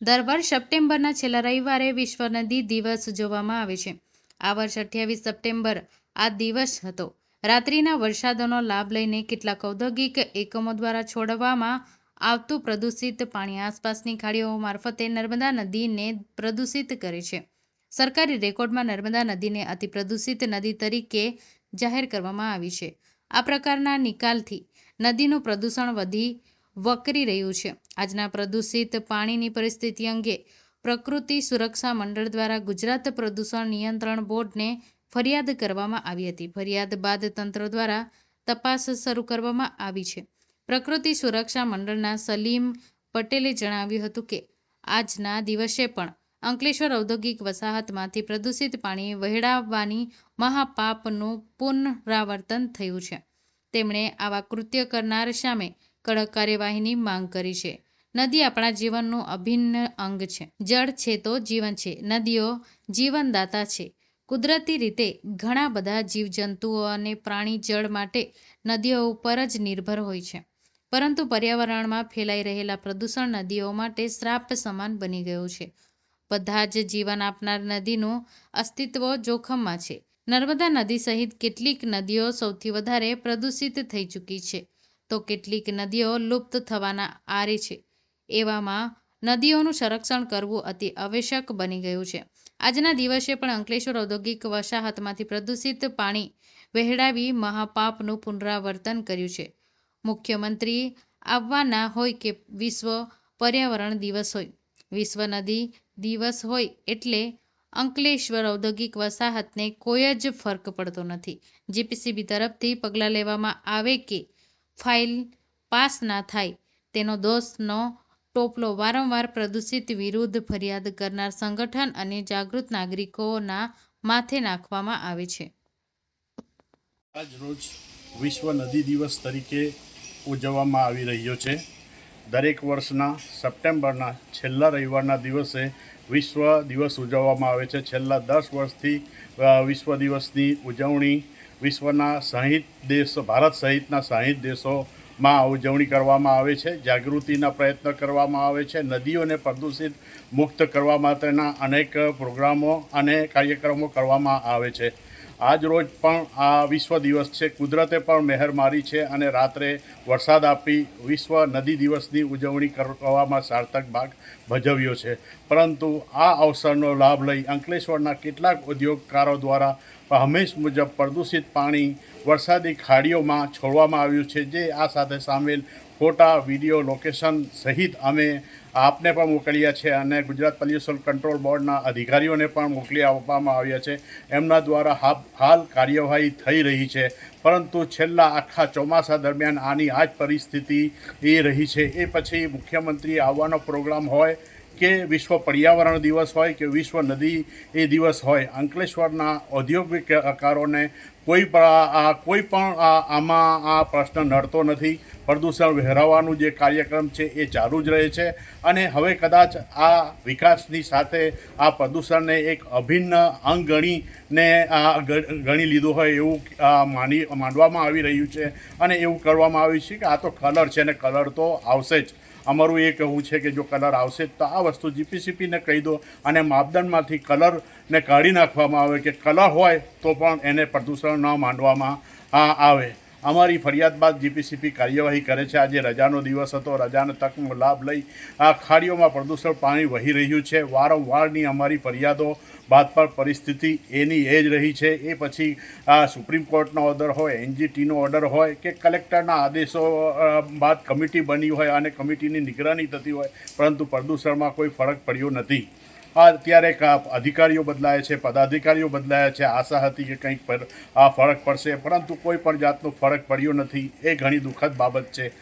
દર વર્ષ સપ્ટેમ્બરના છેલ્લા રવિવારે વિશ્વ નદી દિવસ ઉજવવામાં આવે છે. આ વર્ષ અઠ્યાવીસ સપ્ટેમ્બર આ દિવસ હતો. રાત્રિના વરસાદનો લાભ લઈને કેટલાક ઔદ્યોગિક એકમો દ્વારા છોડવામાં આવતું પ્રદૂષિત પાણી આસપાસની ખાડીઓ મારફતે નર્મદા નદીને પ્રદૂષિત કરે છે. સરકારી રેકોર્ડમાં નર્મદા નદીને અતિ પ્રદૂષિત નદી તરીકે જાહેર કરવામાં આવી છે. આ પ્રકારના નિકાલથી નદીનું પ્રદૂષણ વધી વકરી રહ્યું છે. આજના પ્રદૂષિત પાણીની પરિસ્થિતિ અંગે પ્રકૃતિ સુરક્ષા મંડળ દ્વારા ગુજરાત પ્રદૂષણ નિયંત્રણ બોર્ડને ફરિયાદ કરવામાં આવી હતી. ફરિયાદ બાદ તંત્ર દ્વારા તપાસ શરૂ કરવામાં આવી છે. પ્રકૃતિ સુરક્ષા મંડળના સલીમ પટેલે જણાવ્યું હતું કે, આજના દિવસે પણ અંકલેશ્વર ઔદ્યોગિક વસાહતમાંથી પ્રદૂષિત પાણી વહેડાવવાની મહાપાપનું પુનરાવર્તન થયું છે. તેમણે આવા કૃત્ય કરનાર સામે કડક કાર્યવાહીની માંગ કરી છે. નદી આપણા જીવનનું અભિન્ન અંગ છે. જળ છે તો જીવન છે. નદીઓ જીવનદાતા છે. કુદરતી રીતે ઘણા બધા જીવજંતુઓ અને પ્રાણી જળ માટે નદીઓ ઉપર જ નિર્ભર હોય છે. પરંતુ પર્યાવરણમાં ફેલાઈ રહેલા પ્રદૂષણ નદીઓ માટે શ્રાપ સમાન બની ગયું છે. બધા જ જીવન આપનાર નદીનું અસ્તિત્વ જોખમમાં છે. નર્મદા નદી સહિત કેટલીક નદીઓ સૌથી વધારે પ્રદૂષિત થઈ ચૂકી છે. તો કેટલીક નદીઓ લુપ્ત થવાના આરે છે. એવામાં નદીઓનું સંરક્ષણ કરવું અતિ આવશ્યક બની ગયું છે. આજના દિવસે પણ અંકલેશ્વર ઔદ્યોગિક વસાહતમાંથી પ્રદૂષિત પાણી વહેડાવી મહાપાપનું પુનરાવર્તન કર્યું છે. મુખ્યમંત્રી આવવાના હોય કે વિશ્વ પર્યાવરણ દિવસ હોય? વિશ્વ નદી દિવસ હોય એટલે અંકલેશ્વર ઔદ્યોગિક વસાહતને કોઈ જ ફરક પડતો નથી. જીપીસીબી તરફથી પગલાં લેવામાં આવે કે ફાઇલ પાસ ના થાય, તેનો દોષનો ટોપલો વારંવાર પ્રદૂષિત વિરુદ્ધ ફરિયાદ કરનાર સંગઠન અને જાગૃત નાગરિકોના માથે નાખવામાં આવે છે. આજ રોજ વિશ્વ નદી દિવસ તરીકે ઉજવવામાં આવી રહ્યો છે. દરેક વર્ષના સપ્ટેમ્બરના છેલ્લા રવિવારના દિવસે વિશ્વ દિવસ ઉજવવામાં આવે છે. છેલ્લા દસ વર્ષથી વિશ્વ દિવસની ઉજવણી વિશ્વના સાહીઠ દેશો, ભારત સહિતના સાહીઠ દેશોમાં ઉજવણી કરવામાં આવે છે, જાગૃતિના પ્રયત્ન કરવામાં આવે છે, નદીઓને પ્રદૂષિત મુક્ત કરવા માટેના અનેક પ્રોગ્રામો અને કાર્યક્રમો કરવામાં આવે છે. આજ રોજ પણ આ વિશ્વ દિવસ છે. કુદરતે પણ મહેર મારી છે અને રાત્રે વરસાદ આપી વિશ્વ નદી દિવસની ઉજવણી કરવામાં સાર્થક ભાગ ભજવ્યો છે. પરંતુ આ અવસરનો લાભ લઈ અંકલેશ્વરના કેટલાક ઉદ્યોગકારો દ્વારા હંમેશ મુજબ પ્રદૂષિત પાણી વરસાદી ખાડીઓમાં છોડવામાં આવ્યું છે. જે આ સાથે સામેલ ફોટા વીડિયો લોકેશન સહિત અમે આપને પણ મોકલ્યા છે અને ગુજરાત પોલ્યુશન કંટ્રોલ બોર્ડના અધિકારીઓને પણ મોકલી આપવામાં આવ્યા છે. એમના દ્વારા હાલ કાર્યવાહી થઈ રહી છે. પરંતુ છેલ્લા આખા ચોમાસા દરમિયાન આની આ જ પરિસ્થિતિ એ રહી છે. એ પછી મુખ્યમંત્રી આવવાનો પ્રોગ્રામ હોય કે વિશ્વ પર્યાવરણ દિવસ હોય કે વિશ્વ નદી એ દિવસ હોય, અંકલેશ્વરના ઔદ્યોગિકકારોને કોઈ પણ આ- કોઈ પણ આમાં આ પ્રશ્ન નડતો નથી. પ્રદૂષણ વહેરાવાનું જે કાર્યક્રમ છે એ ચાલુ જ રહે છે. અને હવે કદાચ આ વિકાસની સાથે આ પ્રદૂષણને એક અભિન્ન અંગ ગણીને ગણી લીધું હોય એવું માની, માનવામાં આવી રહ્યું છે. અને એવું કરવામાં આવ્યું છે કે આ તો કલર છે ને કલર તો આવશે જ. અમારું એ કહેવું છે કે જો કલર આવશે તો આ વસ્તુ જીપીસીપીને કહી દો અને માપદંડમાંથી કલરને કાઢી નાખવામાં આવે કે કલર હોય તો પણ એને પ્રદૂષણ ન માંડવામાં આવે. અમારી ફરિયાદ બાદ જીપીસીપી કાર્યવાહી કરે છે. આજે રજાનો દિવસ હતો. રજાનો તકનો લાભ લઈ આ ખાડીઓમાં પ્રદૂષણ પાણી વહી રહ્યું છે. વારંવારની અમારી ફરિયાદો બાદ પર પરિસ્થિતિ એની એ જ રહી છે. એ પછી આ સુપ્રીમ કોર્ટનો ઓર્ડર હોય, એનજીટીનો ઓર્ડર હોય કે કલેક્ટરના આદેશો બાદ કમિટી બની હોય અને કમિટીની નિગરાની થતી હોય, પરંતુ પ્રદૂષણમાં કોઈ ફરક પડ્યો નથી. અત્યારે અધિકારીઓ બદલાયા છે, પદાધિકારીઓ બદલાયા છે. આશા હતી કે કંઈક પર આ ફરક પડશે, પરંતુ કોઈ પણ જાતનો ફરક પડ્યો નથી. એ ઘણી દુઃખદ બાબત છે.